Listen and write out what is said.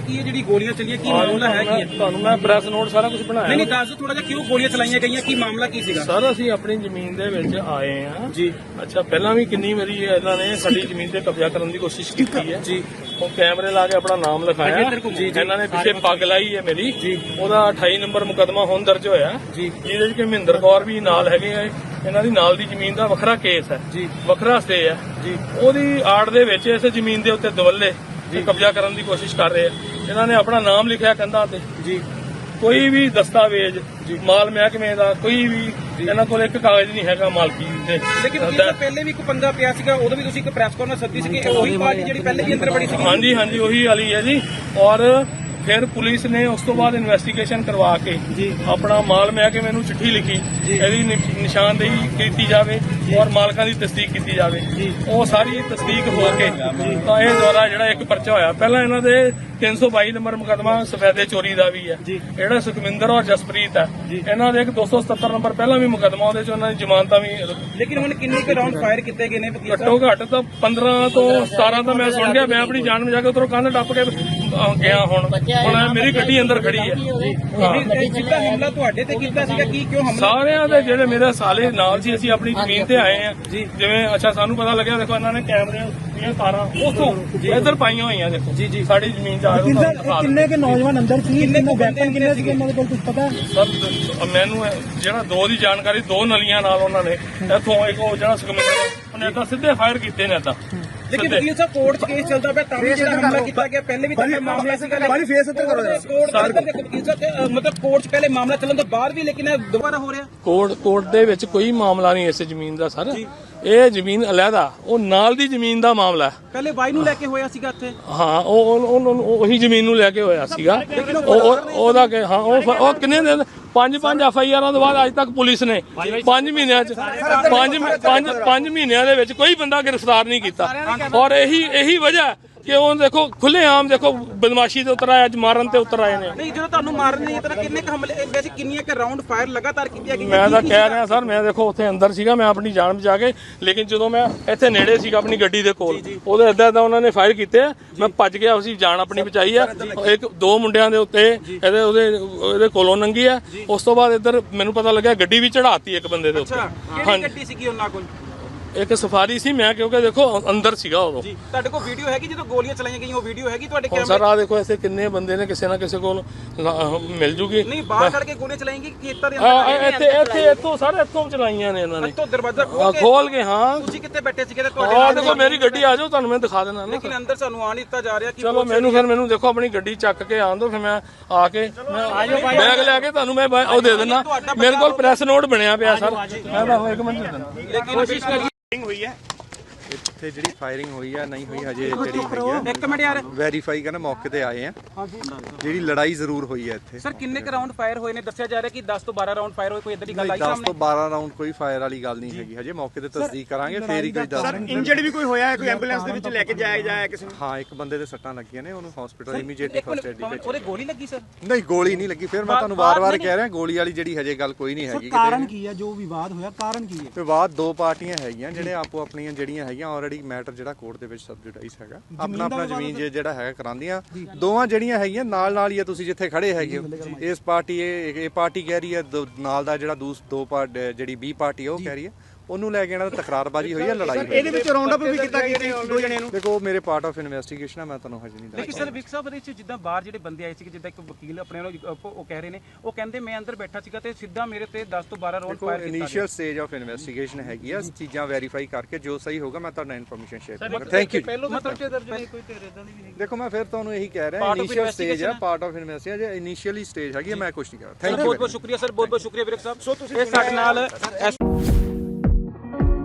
ਕੀ ਹੈ ਜਿਹੜੀ ਗੋਲੀਆਂ ਚੱਲੀਆਂ ਕੀ ਮਾਮਲਾ ਹੈ ਕੀ ਹੈ? ਤੁਹਾਨੂੰ ਮੈਂ ਪ੍ਰੈਸ ਨੋਟ ਸਾਰਾ ਕੁਝ ਬਣਾਇਆ। ਨਹੀਂ ਨਹੀਂ ਦੱਸ ਥੋੜਾ ਜਿਹਾ ਕਿਉਂ ਗੋਲੀਆਂ ਚਲਾਈਆਂ ਗਈਆਂ ਕੀ ਮਾਮਲਾ ਕੀ ਸੀਗਾ? ਸਰ ਅਸੀਂ ਆਪਣੀ ਜ਼ਮੀਨ ਦੇ ਵਿੱਚ ਆਏ ਆ ਜੀ। ਅੱਛਾ ਪਹਿਲਾਂ ਵੀ ਕਿੰਨੀ ਵਾਰੀ ਇਹਨਾਂ ਨੇ ਸਾਡੀ ਜ਼ਮੀਨ ਤੇ ਕਬਜ਼ਾ ਕਰਨ ਦੀ ਕੋਸ਼ਿਸ਼ ਕੀਤੀ ਹੈ। ਜੀ। ਉਹ ਕੈਮਰੇ ਲਾ ਕੇ ਆਪਣਾ ਨਾਮ ਲਿਖਾਇਆ। ਇਹਨਾਂ ਨੇ ਪਿੱਛੇ ਪੱਗ ਲਾਈ ਹੈ ਮੇਰੀ। ਜੀ। ਉਹਦਾ 28 ਨੰਬਰ ਮੁਕਦਮਾ ਹੁਣ ਦਰਜ ਹੋਇਆ। ਜੀ। ਜਿਹਦੇ ਵਿੱਚ ਮਹਿੰਦਰ ਕੌਰ ਵੀ ਨਾਲ ਹੈਗੇ ਆ। ਇਹਨਾਂ ਦੀ ਨਾਲ ਦੀ ਜ਼ਮੀਨ ਦਾ ਵੱਖਰਾ ਕੇਸ ਹੈ। ਜੀ। ਵੱਖਰਾ ਸਟੇ ਹੈ। ਜੀ। ਉਹਦੀ ਆੜ ਦੇ ਵਿੱਚ ਇਸ ਜ਼ਮੀਨ ਦੇ ਉੱਤੇ ਦਵੱਲੇ। ਤੇ ਕਬਜ਼ਾ ਕਰਨ ਦੀ ਕੋਸ਼ਿਸ਼ ਕਰ ਰਹੇ ਆ। ਇਹਨਾਂ ਨੇ ਆਪਣਾ ਨਾਮ ਲਿਖਿਆ ਕੰਧਾਂ ਤੇ। ਜੀ। ਕੋਈ ਵੀ ਦਸਤਾਵੇਜ਼ ਮਾਲ ਮਹਿਕਮੇ ਦਾ ਕੋਈ ਵੀ ਇਹਨਾਂ ਕੋਲ ਇੱਕ ਕਾਗਜ਼ ਨਹੀਂ ਹੈਗਾ ਮਾਲਕੀ ਦੇ। ਲੇਕਿਨ ਸਾਹਿਬ ਪਹਿਲੇ ਵੀ ਇੱਕ ਪੰਗਾ ਪਿਆ ਸੀਗਾ ਉਦੋਂ ਵੀ ਤੁਸੀਂ ਇੱਕ ਪ੍ਰੈਸ ਕਾਨਫਰੰਸ ਸੱਦੀ ਸੀ ਕਿ ਉਹੀ ਪਾਰਟੀ ਜਿਹੜੀ ਪਹਿਲੇ ਵੀ ਅੰਦਰ ਬੜੀ ਸੀਗੀ। ਹਾਂਜੀ ਹਾਂਜੀ ਉਹੀ ਵਾਲੀ ਹੈ ਜੀ। ਔਰ ਫਿਰ ਪੁਲਿਸ ਨੇ ਉਸ ਤੋਂ ਬਾਅਦ ਇਨਵੈਸਟੀਗੇਸ਼ਨ ਕਰਵਾ ਕੇ। ਆਪਣਾ ਮਾਲ ਮਹਿਕਮੇ ਨੂੰ ਚਿੱਠੀ ਲਿਖੀ ਇਹਦੀ ਨਿਸ਼ਾਨਦੇਹੀ ਕੀਤੀ ਜਾਵੇ ਔਰ ਮਾਲਕਾਂ ਦੀ ਤਸਦੀਕ ਕੀਤੀ ਜਾਵੇ। ਉਹ ਸਾਰੀ ਤਸਦੀਕ ਹੋ ਕੇ ਤਾਂ ਇਹ ਦੁਆਰਾ ਜਿਹੜਾ ਇੱਕ ਪਰਚਾ ਹੋਇਆ ਪਹਿਲਾਂ ਇਹਨਾਂ ਦੇ 322 ਨੰਬਰ ਮੁਕਦਮਾ ਸਫੈਦੇ ਚੋਰੀ ਦਾ ਵੀ ਹੈ। ਜਿਹੜਾ ਸੁਖਵਿੰਦਰ ਔਰ ਜਸਪ੍ਰੀਤ ਹੈ। ਇਹਨਾਂ ਦੇ ਇੱਕ 277 ਨੰਬਰ ਪਹਿਲਾਂ ਵੀ ਮੁਕਦਮਾ ਉਹਦੇ ਚ ਉਹਨਾਂ ਦੀ ਜ਼ਮਾਨਤਾਂ ਵੀ ਲੇਕਿਨ ਹੁਣ ਕਿੰਨੇ ਕੁ ਰਾਉਂਡ ਫਾਇਰ ਕੀਤੇ ਗਏ ਨੇ ਘੱਟੋ ਘੱਟ ਤਾਂ 15 ਤੋਂ 17 ਤਾਂ ਮੈਂ ਸੁਣ ਗਿਆ ਮੈਂ ਆਪਣੀ ਜਾਨ ਬਚਾ ਕੇ ਉਧਰੋਂ ਕੰਧ ਟੱਪ ਕੇ ਗਿਆ ਹੁਣ। ਹੁਣ ਮੇਰੀ ਗੱਡੀ ਅੰਦਰ ਖੜੀ ਹੈ। ਹਾਂ। ਸਾਹਿਬ ਜਿੱਦਾਂ ਹਮਲਾ ਤੁਹਾਡੇ ਤੇ ਕੀਤਾ ਸੀਗਾ ਕੀ ਕਿਉਂ ਹਮਲਾ ਸਾਰਿਆਂ ਦੇ ਜਿਹੜੇ ਮੇਰੇ ਸਾਲੇ ਨਾਲ ਸੀ ਅਸੀਂ ਆਪਣੀ ਜ਼ਮੀਨ ਤੇ ਆਏ ਆ ਜਿਵੇਂ ਅੱਛਾ ਸਾਨੂੰ ਪਤਾ ਲੱਗਿਆ ਦੇਖੋ ਇਹਨਾਂ ਨੇ ਕੈਮਰੇ ਦੀਆਂ ਤਾਰਾਂ ਉਥੋਂ ਇੱਧਰ ਪਾਈਆਂ ਹੋਈਆਂ ਦੇਖੋ। ਜੀ ਜੀ। ਸਾਡੀ ਜ਼ਮੀਨ ਚ ਆ ਕਿੰਨੇ ਕੇ ਨੌਜਵਾਨ ਅੰਦਰ ਸੀ? ਕਿੰਨੇ ਕਿੰਨੇ ਕੁ ਬੰਦੇ ਵੈਪਨ ਕਿੰਨੇ ਅੰਦਰ ਸੀਗੇ ਉਹਨਾਂ ਦੇ ਕੋਲ ਕੁਝ ਪਤਾ? ਹੈ? ਸਰ ਮੈਨੂੰ ਇਹ ਜਿਹੜਾ ਦੋ ਦੀ ਜਾਣਕਾਰੀ ਦੋ ਨਲੀਆਂ ਨਾਲ ਉਹਨਾਂ ਨੇ ਇੱਥੋਂ ਇੱਕ ਉਹ ਜਿਹੜਾ ਸੁਖਮਿੰਦਰ ਉਹਨੇ ਤਾਂ ਸਿੱਧੇ ਫਾਇਰ ਕੀਤੇ ਨੇ ਤਾਂ ਲੇਕਿਨ ਵਕੀਲ ਸਾਹਿਬ ਕੋਰਟ 'ਚ ਕੇਸ ਚੱਲਦਾ ਪਿਆ ਤਾਂ ਵੀ ਜਿਹੜਾ ਹਮਲਾ ਕੀਤਾ ਗਿਆ ਪਹਿਲੇ ਵੀ ਤਾਂ ਇਹ ਮਾਮਲਾ ਸੀਗਾ ਬਾਲੀ ਫੇਸ ਉੱਤੇ ਕਰੋ। ਜਰਾ। ਕੋਰਟ ਦੇਖੋ ਵਕੀਲ ਸਾਹਿਬ ਮਤਲਬ ਕੋਰਟ 'ਚ ਪਹਿਲੇ ਮਾਮਲਾ ਚੱਲਣ ਤੋਂ ਬਾਅਦ ਵੀ ਲੇਕਿਨ ਇਹ ਦੁਬਾਰਾ ਹੋ ਰਿਹਾ। ਕੋਰਟ ਕੋਰਟ ਦੇ ਵਿੱਚ ਕੋਈ ਮਾਮਲਾ ਨਹੀਂ ਇਸ ਜ਼ਮੀਨ ਦਾ ਸਰ। ਇਹ ਜ਼ਮੀਨ ਅਲੱਗਾ ਉਹ ਨਾਲ ਦੀ ਜ਼ਮੀਨ ਦਾ ਮਾਮਲਾ ਹੈ। ਪਹਿਲੇ ਬਾਈ ਨੂੰ ਲੈ ਕੇ ਹੋਇਆ ਸੀਗਾ ਇੱਥੇ। ਹਾਂ ਉਹ ਉਹ- ਜ਼ਮੀਨ ਨੂੰ ਲੈ ਕੇ ਹੋਇਆ ਸੀਗਾ। ਉਹ ਉਹ- ਉਹਦਾ ਕਿ ਹਾਂ ਉਹ ਕਿੰਨੇ ਦਿਨ ਪੰਜ ਪੰਜ ਐਫ ਆਈ ਆਰਾਂ ਤੋਂ ਬਾਅਦ ਅੱਜ ਤੱਕ ਪੁਲਿਸ ਨੇ ਪੰਜ ਮਹੀਨਿਆਂ ਚ ਪੰਜ ਪੰਜ ਪੰਜ ਮਹੀਨਿਆਂ ਦੇ ਵਿੱਚ ਕੋਈ ਬੰਦਾ ਗ੍ਰਿਫਤਾਰ ਨਹੀਂ ਕੀਤਾ। ਔਰ ਇਹੀ ਇਹੀ ਵਜ੍ਹਾ ਕਿ ਉਹ ਦੇਖੋ ਖੁੱਲੇ ਆਮ ਦੇਖੋ ਬਦਮਾਸ਼ੀ ਤੇ ਉਤਰ ਆਏ ਅੱਜ ਮਾਰਨ ਤੇ ਉਤਰ ਆਏ ਨੇ। ਨਹੀਂ ਜਦੋਂ ਤੁਹਾਨੂੰ ਮਾਰਨ ਨਹੀਂ ਤਾਂ ਕਿੰਨੇ ਕ ਹਮਲੇ ਵੈਸੇ ਕਿੰਨੀਆਂ ਕ ਰਾਉਂਡ ਫਾਇਰ ਲਗਾਤਾਰ ਕੀਤੀਆਂ ਗਈਆਂ ਮੈਂ ਤਾਂ ਕਹਿ ਰਿਹਾ ਸਰ ਮੈਂ ਦੇਖੋ ਉੱਥੇ ਅੰਦਰ ਸੀਗਾ ਮੈਂ ਆਪਣੀ ਜਾਨ ਬਚਾ ਕੇ ਲੇਕਿਨ ਜਦੋਂ ਮੈਂ ਇੱਥੇ ਨੇੜੇ ਸੀਗਾ ਆਪਣੀ ਗੱਡੀ ਦੇ ਕੋਲ ਉਹਦੇ ਏਦਾਂ ਏਦਾਂ ਉਹਨਾਂ ਨੇ ਫਾਇਰ ਕੀਤੇ। ਮੈਂ ਭੱਜ ਗਿਆ ਅਸੀਂ ਜਾਨ ਆਪਣੀ ਬਚਾਈ ਆ। ਇੱਕ ਦੋ ਮੁੰਡਿਆਂ ਦੇ ਉੱਤੇ ਇਹਦੇ ਉਹਦੇ ਉਹਦੇ ਕੋਲੋਂ ਨੰਗੀ ਆ। ਉਸ ਤੋਂ ਬਾਅਦ ਇੱਧਰ ਮੈਨੂੰ ਪਤਾ ਲੱਗਿਆ ਗੱਡੀ ਵੀ ਚੜਾਤੀ ਇੱਕ ਬੰਦੇ ਦੇ ਉੱਤੇ। ਕਿਹੜੀ ਗੱਡੀ ਸੀਗੀ ਉਹਨਾਂ ਕੋਲ? ਇੱਕ ਸਫਾਰੀ ਸੀ ਮੈਂ ਕਿਉਂਕਿ ਦੇਖੋ ਅੰਦਰ ਸੀਗਾ ਉਦੋਂ। ਜੀ ਤੁਹਾਡੇ ਕੋਲ ਵੀਡੀਓ ਹੈਗੀ ਜਦੋਂ ਗੋਲੀਆਂ ਚਲਾਈਆਂ ਗਈਆਂ ਉਹ ਵੀਡੀਓ ਹੈਗੀ ਤੁਹਾਡੇ ਹੁਣ ਕੈਮਰੇ ਸਰ ਆ ਦੇਖੋ ਐਸੇ ਕਿੰਨੇ ਬੰਦੇ ਨੇ ਕਿਸੇ ਨਾ ਕਿਸੇ ਕੋਲ ਲਾ- ਮਿਲ ਜੂਗੀ। ਨਹੀਂ ਬਾਹਰ ਖੜ ਕੇ ਗੋਲੀਆਂ ਚਲਾਏਂਗੀ ਖੇਤਾਂ ਦੇ ਆ, ਆ, ਅੰਦਰ ਇੱਥੇ ਇੱਥੇ ਇੱਥੋਂ ਸਾਰੇ ਇੱਥੋਂ ਚਲਾਈਆਂ ਨੇ ਇਹਨਾਂ ਨੇ। ਤੋਂ ਦਰਵਾਜ਼ਾ ਆ, ਖੋਲ ਕੇ ਖੋਲ ਕੇ ਹਾਂ। ਤੁਸੀਂ ਕਿੱਥੇ ਬੈਠੇ ਸੀਗੇ ਤੇ ਤੁਹਾਡੇ ਆ ਦੇਖੋ ਮੇਰੀ ਗੱਡੀ ਆ ਜਾਓ ਤੁਹਾਨੂੰ ਮੈਂ ਦਿਖਾ ਦੇਣਾ ਨਾ ਲੇਕਿਨ ਅੰਦਰ ਸਾਨੂੰ ਆਣ ਦਿੱਤਾ ਜਾ ਰਿਹਾ ਕਿ ਚਲੋ ਮੈਨੂੰ ਫਿਰ ਮੈਨੂੰ ਦੇਖੋ ਆਪਣੀ ਗੱਡੀ ਚੱਕ ਕੇ ਆਣ ਦਿਓ ਫਿਰ ਮੈਂ ਆ ਕੇ ਮੈਂ ਬੈਗ ਲੈ ਕੇ ਤੁਹਾਨੂੰ ਮੈਂ ਬ- ਉਹ ਦੇ ਦਿੰਦਾ। ਮੇਰੇ ਕੋਲ ਪ੍ਰੈਸ ਨੋਟ ਬਣਿਆ ਪਿਆ ਸਰ। ਮੈਂ ਤੁਹਾਨੂੰ ਇੱਕ ਮਿੰਟ ਦੇ ਦਿੰਦਾ ਲੇਕਿਨ ਕੋਸ਼ਿਸ਼ ਕਰੀ ਹੋਈ ਹੈ। ਇੱਥੇ ਜਿਹੜੀ ਫਾਇਰਿੰਗ ਹੋਈ ਹੈ ਨਹੀਂ ਹੋਈ ਹਜੇ ਜਿਹੜੀ ਹੈਗੀ ਆ। ਇੱਕ ਮਿੰਟ ਯਾਰ। ਵੈਰੀਫਾਈ ਕਰਨ ਮੌਕੇ ਤੇ ਆਏ ਆ। ਜਿਹੜੀ ਲੜਾਈ ਜ਼ਰੂਰ ਹੋਈ ਹੈ ਇੱਥੇ। ਸਰ ਕਿੰਨੇ ਕ ਰਾਉਂਡ ਫਾਇਰ ਹੋਏ ਨੇ? ਦੱਸਿਆ ਜਾ ਰਿਹਾ ਕਿ 10 ਤੋਂ 12 ਰਾਉਂਡ ਫਾਇਰ ਹੋਏ ਕੋਈ ਇਦਾਂ ਦੀ ਗੱਲ ਆਈ 10 ਸਾਹਮਣੇ? ਤੋਂ 12 ਰਾਉਂਡ ਕੋਈ ਫਾਇਰ ਵਾਲੀ ਗੱਲ ਨਹੀਂ ਹੈਗੀ। ਹਜੇ ਮੌਕੇ ਤੇ ਤਸਦੀਕ ਕਰਾਂਗੇ ਫੇਰ ਹੀ ਕੋਈ ਦੱਸ ਇੰਜਰਡ ਵੀ ਕੋਈ ਹੋਇਆ? ਹੈ ਕੋਈ ਐਂਬੂਲੈਂਸ ਦੇ ਵਿੱਚ ਲੈ ਕੇ ਜਾਇਆ ਜਾਇਆ ਕਿਸੇ ਨੂੰ? ਹਾਂ ਇੱਕ ਬੰਦੇ ਦੇ ਸੱਟਾਂ ਲੱਗੀਆਂ ਨੇ ਉਹਨੂੰ hospital immediately first aid Pawan, ਉਹਦੇ ਗੋਲੀ ਲੱਗੀ ਸਰ? ਨਹੀਂ ਗੋਲੀ ਨਹੀਂ ਲੱਗੀ। ਫਿਰ ਮੈਂ ਤੁਹਾਨੂੰ ਵਾਰ-ਵਾਰ ਕਹਿ ਰਿਹਾ ਗੋਲੀ ਵਾਲੀ ਜਿਹੜੀ ਹਜੇ ਗੱਲ ਕੋਈ ਨਹੀਂ ਹੈਗੀ ਕਾਰਨ ਕੀ ਹੈ ਜੋ ਵਿਵਾਦ ਹੋਇਆ ਕਾਰਨ ਕੀ ਹੈ ਬਾਅਦ ਦੋ ਪਾਰਟੀਆਂ ਹੈਗੀਆਂ ਜਿਹੜੇ ਆਪੋ ਆਪਣੀਆਂ ਜਿਹੜੀਆਂ ਹੈਗੀਆਂ ਆਲਰੇਡੀ ਮੈਟਰ ਜਿਹੜਾ ਕੋਰਟ ਦੇ ਵਿੱਚ ਸਬਜੂਡਾਈਜ਼ ਹੈਗਾ। ਆਪਣਾ ਆਪਣਾ ਜ਼ਮੀਨ ਜੇ ਜਿਹੜਾ ਹੈਗਾ ਕਰਾਉਂਦੀਆਂ ਦੋਵਾਂ ਜਿਹੜੀਆਂ ਹੈਗੀਆਂ ਨਾਲ ਨਾਲ ਹੀ ਆ ਤੁਸੀਂ ਜਿੱਥੇ ਖੜੇ ਹੈਗੇ ਹੋ। ਇਸ ਪਾਰਟੀ ਇਹ ਇਹ ਪਾਰਟੀ ਕਹਿ ਰਹੀ ਹੈ ਨਾਲ ਦਾ ਜਿਹੜਾ ਦੂਸ ਦੋ ਪਾਰਟ ਜਿਹੜੀ ਬੀ ਪਾਰਟੀ ਉਹ ਕਹਿ ਰਹੀ ਹੈ। ਉਹਨੂੰ ਲੈ ਕੇ ਇਹਨਾਂ ਦਾ ਤਕਰਾਰਬਾਜ਼ੀ ਹੋਈ ਹੈ ਲੜਾਈ ਹੋਈ ਇਹਦੇ। ਵਿੱਚ ਰਾਉਂਡ ਅਪ ਵੀ ਕੀਤਾ ਗਿਆ ਦੋ ਜਣਿਆਂ ਨੂੰ। ਦੇਖੋ ਮੇਰੇ ਪਾਰਟ ਆਫ ਇਨਵੈਸਟੀਗੇਸ਼ਨ ਹੈ ਮੈਂ ਤੁਹਾਨੂੰ ਹਜੇ ਨਹੀਂ ਲੇਕਿਨ ਦੱਸ ਸਰ ਵਿਕ ਸਾਹਿਬ ਇਹਦੇ ਵਿੱਚ ਜਿੱਦਾਂ ਬਾਹਰ ਜਿਹੜੇ ਬੰਦੇ ਆਏ ਸੀ ਜਿੱਦਾਂ ਇੱਕ ਵਕੀਲ ਆਪਣੇ ਨੂੰ ਉਹ ਕਹਿ ਰਹੇ ਨੇ ਉਹ ਕਹਿੰਦੇ ਮੈਂ ਅੰਦਰ ਬੈਠਾ ਸੀਗਾ ਤੇ ਸਿੱਧਾ ਮੇਰੇ ਤੇ 10 ਤੋਂ 12 ਰਾਉਂਡ ਦੇਖੋ ਫਾਇਰ ਕੀਤਾ ਇਨੀਸ਼ੀਅਲ ਸਟੇਜ ਆਫ ਇਨਵੈਸਟੀਗੇਸ਼ਨ ਹੈਗੀ ਆ ਚੀਜ਼ਾਂ ਵੈਰੀਫਾਈ ਕਰਕੇ ਜੋ ਸਹੀ ਹੋਗਾ ਮੈਂ ਤੁਹਾਨੂੰ ਇਨਫੋਰਮੇਸ਼ਨ ਸ਼ੇਅਰ ਕਰਾਂਗਾ। ਥੈਂਕ ਯੂ ਪਹਿਲੋਂ ਮਤਲਬ ਕਿ ਦਰਜ ਨਹੀਂ ਕੋਈ ਤੇਰੇ ਇਦਾਂ ਦੀ ਵੀ ਨਹੀਂ। ਦੇਖੋ ਮੈਂ ਫਿਰ ਤੁਹਾਨੂੰ ਇਹੀ ਕਹਿ ਰਿਹਾ initial stage investigation part of investigation ਜੇ ਇਨੀਸ਼ੀਅਲੀ ਸਟੇਜ ਹੈਗੀ ਮੈਂ ਕੁਝ ਨਹੀਂ ਕਰ ਥੈਂਕ ਯੂ ਬਹੁਤ ਬਹੁਤ ਸ਼ੁਕਰੀਆ ਸਰ ਬਹੁਤ ਬਹੁਤ ਸ਼ੁਕਰੀਆ ਵਿਰਕ ਸਾਹਿਬ। ਸੋ ਤੁਸੀਂ ਸਾਡੇ ਨਾਲ ਐਸ